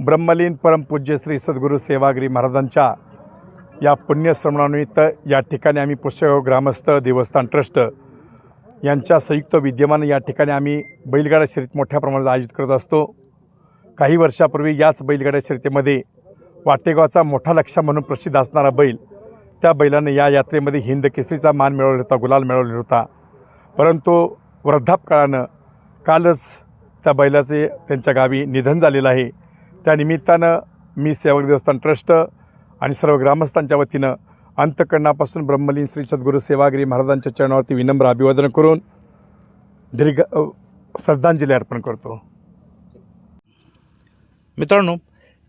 ब्रह्मलीन परमपूज्य श्री सद्गुरू सेवागिरी महाराजांच्या या पुण्यश्रमणानिमित्त या ठिकाणी आम्ही पुष्यगाव ग्रामस्थ देवस्थान ट्रस्ट यांच्या संयुक्त विद्यमानं या ठिकाणी आम्ही बैलगाडा शर्यत मोठ्या प्रमाणात आयोजित करत असतो. काही वर्षापूर्वी याच बैलगाड्या शर्यतीमध्ये वाटेगावचा मोठा लक्ष्य म्हणून प्रसिद्ध असणारा बैल त्या बैलाने या यात्रेमध्ये हिंद केसरीचा मान मिळवला होता गुलाल मिळवलेला होता. परंतु वृद्धापकाळानं कालच त्या बैलाचे त्यांच्या गावी निधन झालेलं आहे. त्यानिमित्तानं मी सेवक देवस्थान ट्रस्ट आणि सर्व ग्रामस्थांच्या वतीनं अंतकरणापासून ब्रह्मलीन श्री सद्गुरू सेवागिरी महाराजांच्या चरणावरती विनम्र अभिवादन करून दीर्घ श्रद्धांजली अर्पण करतो. मित्रांनो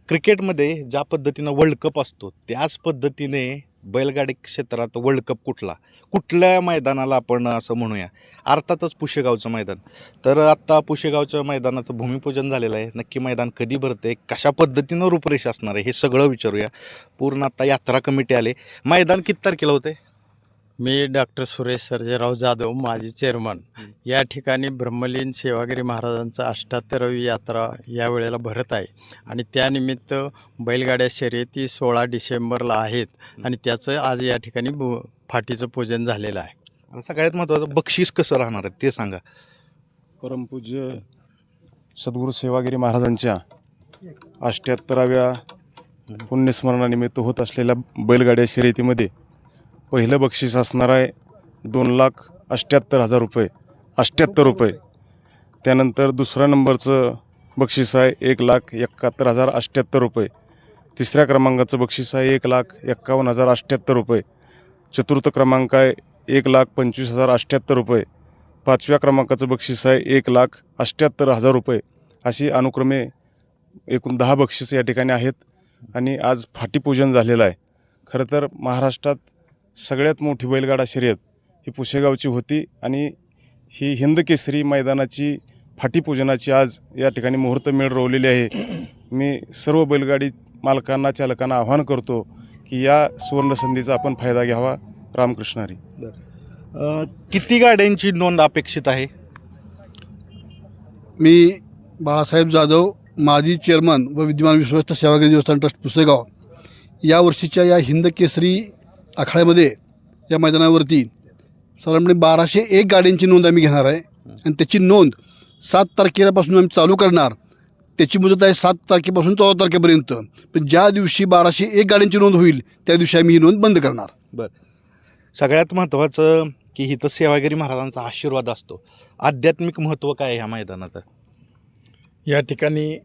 क्रिकेटमध्ये ज्या पद्धतीनं वर्ल्ड कप असतो त्याच पद्धतीने बैलगाडी क्षेत्रात वर्ल्ड कप कुठला? कुठल्या मैदानाला आपण असं म्हणूया? अर्थातच पुशेगावचं मैदान. तर आत्ता पुशेगावच्या मैदानाचं भूमिपूजन झालेलं आहे. नक्की मैदान कधी भरते कशा पद्धतीनं रूपरेषा असणार आहे? हे सगळं विचारूया. पूर्ण आता यात्रा कमिटी आले. मैदान किती तारखेला होते मी डॉक्टर सुरेश सर्जेराव जाधव माजी चेअरमन. या ठिकाणी ब्रह्मलीन सेवागिरी महाराजांचा अष्टात्तरावी यात्रा या वेळेला भरत आहे. आणि त्यानिमित्त बैलगाड्या शर्यती सोळा डिसेंबरला आहेत. आणि त्याचं आज या ठिकाणी भू फाटीचं पूजन झालेलं आहे. आणि सगळ्यात महत्त्वाचं बक्षीस कसं राहणार आहे ते सांगा. परमपूज्य सद्गुरू सेवागिरी महाराजांच्या अष्ट्याहत्तराव्या पुण्यस्मरणानिमित्त होत असलेल्या बैलगाड्या शर्यतीमध्ये पहिलं बक्षीस असणार आहे दोन लाख अष्ट्याहत्तर हजार रुपये अष्ट्याहत्तर रुपये. त्यानंतर दुसऱ्या नंबरचं बक्षीस आहे एक लाख एकाहत्तर हजार अष्ट्याहत्तर रुपये. तिसऱ्या क्रमांकाचं बक्षीस आहे एक लाख एक्कावन्न हजार अष्ट्याहत्तर रुपये. चतुर्थ क्रमांक आहे एक लाख पंचवीस हजार अष्ट्याहत्तर रुपये. पाचव्या क्रमांकाचं बक्षीस आहे एक लाख अष्ट्याहत्तर हजार रुपये. अशी अनुक्रमे एकूण दहा बक्षीस या ठिकाणी आहेत आणि आज फाटीपूजन झालेलं आहे. खरं तर महाराष्ट्रात सगळ्यात मोठी बैलगाडा शर्यत ही पुशेगावची होती आणि ही हिंद केसरी मैदानाची फाटीपूजनाची आज या ठिकाणी मुहूर्त मेळ रोवलेली आहे. मी सर्व बैलगाडी मालकांना चालकांना आवाहन करतो की या सुवर्णसंधीचा आपण फायदा घ्यावा. रामकृष्णारी अं, किती गाड्यांची नोंद अपेक्षित आहे? मी बाळासाहेब जाधव माजी चेअरमन व विद्यमान विश्वस्त सेवागिरी देवस्थान ट्रस्ट पुसेगाव. या वर्षीच्या या हिंद केसरी आखाड्यामध्ये या मैदानावरती साधारणपणे बाराशे एक गाड्यांची नोंद आम्ही घेणार आहे. आणि त्याची नोंद सात तारखेपासून आम्ही चालू करणार. त्याची मुदत आहे सात तारखेपासून चौदा तारखेपर्यंत. पण ज्या दिवशी बाराशे एक गाड्यांची नोंद होईल त्या दिवशी आम्ही ही नोंद बंद करणार. सगळ्यात महत्त्वाचं की इथं सेवागिरी महाराजांचा आशीर्वाद असतो. आध्यात्मिक महत्त्व काय आहे ह्या मैदानाचं? या ठिकाणी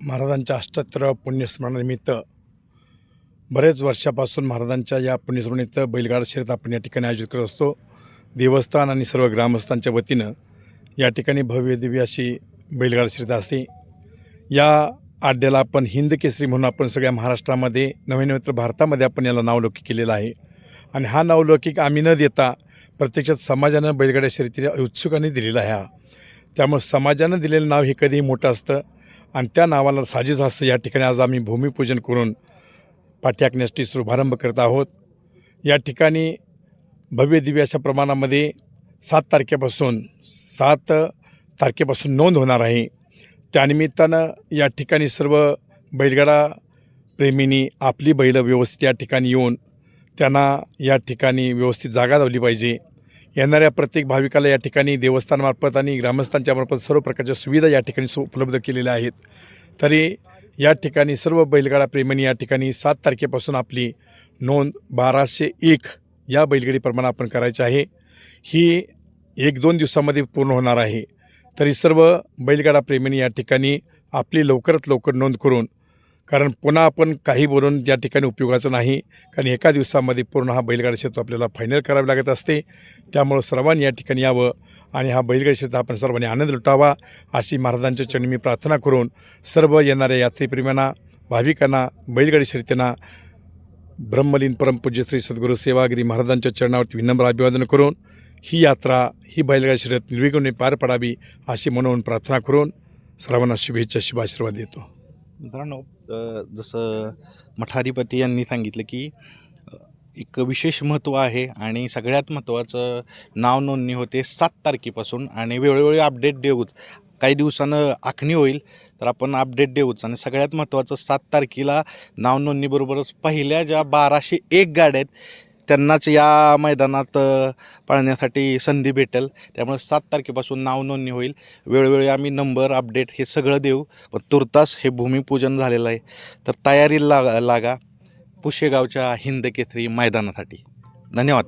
महाराजांच्या अष्ट्याहत्तराव्या पुण्यस्मरणानिमित्त बरेच वर्षापासून महाराजांच्या या पुण्यस्मरणीत बैलगाडा शर्यत आपण या ठिकाणी आयोजित करत असतो. देवस्थान आणि सर्व ग्रामस्थांच्या वतीनं या ठिकाणी भव्य दिव्य अशी बैलगाडा शर्यत असते. या आड्याला आपण हिंद केसरी म्हणून आपण सगळ्या महाराष्ट्रामध्ये नव्हे नव्हे तर भारतामध्ये आपण याला नावलौकिक केलेलं आहे. आणि हा नावलौकिक आम्ही न देता प्रत्यक्षात समाजानं बैलगाड्या शर्यतीला उत्सुकाने दिलेला आहे हा. त्यामुळे समाजानं दिलेलं नाव हे कधीही मोठं असतं. आणि त्या नावाला साजेस असतं या ठिकाणी आज आम्ही भूमिपूजन करून पाठ्याकण्यासाठी शुभारंभ करत आहोत. या ठिकाणी भव्य दिव्य अशा प्रमाणामध्ये सात तारखेपासून सात तारखेपासून नोंद होणार आहे. त्यानिमित्तानं या ठिकाणी सर्व बैलगाडा प्रेमींनी आपली बैलं व्यवस्थित या ठिकाणी येऊन त्यांना या ठिकाणी व्यवस्थित जागा लावली पाहिजे. येणाऱ्या प्रत्येक भाविकाला या ठिकाणी देवस्थानमार्फत आणि ग्रामस्थांच्या मार्फत सर्व प्रकारच्या सुविधा या ठिकाणी सु उपलब्ध केलेल्या आहेत. तरी या ठिकाणी सर्व बैलगाडा प्रेमींनी या ठिकाणी सात तारखेपासून आपली नोंद बाराशे एक या बैलगाडीप्रमाणे आपण करायची आहे. ही एक दोन दिवसामध्ये पूर्ण होणार आहे. तरी सर्व बैलगाडा प्रेमींनी या ठिकाणी आपली लवकरात लवकर नोंद करून कारण पुन्हा आपण काही बोलून या ठिकाणी उपयोगाचं नाही कारण एका दिवसामध्ये पूर्ण हा बैलगाडी क्षेत्र आपल्याला फायनल करावी लागत असते. त्यामुळं सर्वांनी या ठिकाणी यावं आणि हा बैलगाडी शेत आपण सर्वांनी आनंद लुटावा अशी महाराजांच्या चरणी मी प्रार्थना करून सर्व येणाऱ्या यात्रेप्रेमींना भाविकांना बैलगाडी शर्यतींना ब्रह्मलीन परमपूज्य श्री सद्गुरू सेवागिरी महाराजांच्या चरणावरती विनम्र अभिवादन करून ही यात्रा ही बैलगाडी शर्यत निर्विघ्ने पार पडावी अशी म्हणून प्रार्थना करून सर्वांना शुभेच्छा शुभाशीर्वाद देतो. मित्रांनो जसं मठाधिपती यांनी सांगितलं की एक विशेष महत्त्व आहे आणि सगळ्यात महत्त्वाचं नाव नोंदणी होते सात तारखेपासून आणि वेळोवेळी अपडेट देऊच. काही दिवसानं आखणी होईल तर आपण अपडेट देऊच. आणि सगळ्यात महत्त्वाचं सात तारखेला नाव नोंदणीबरोबरच पहिल्या ज्या बाराशे एक गाड्या आहेत त्यांनाच या मैदानात पाळण्यासाठी संधी भेटेल. त्यामुळे सात तारखेपासून नाव नोंदणी होईल. वेळोवेळी आम्ही नंबर अपडेट हे सगळं देऊ. पण तुर्तास हे भूमिपूजन झालेलं आहे. तर तयारी लागा लागा. पुशेगावच्या हिंद केसरी मैदानासाठी. धन्यवाद.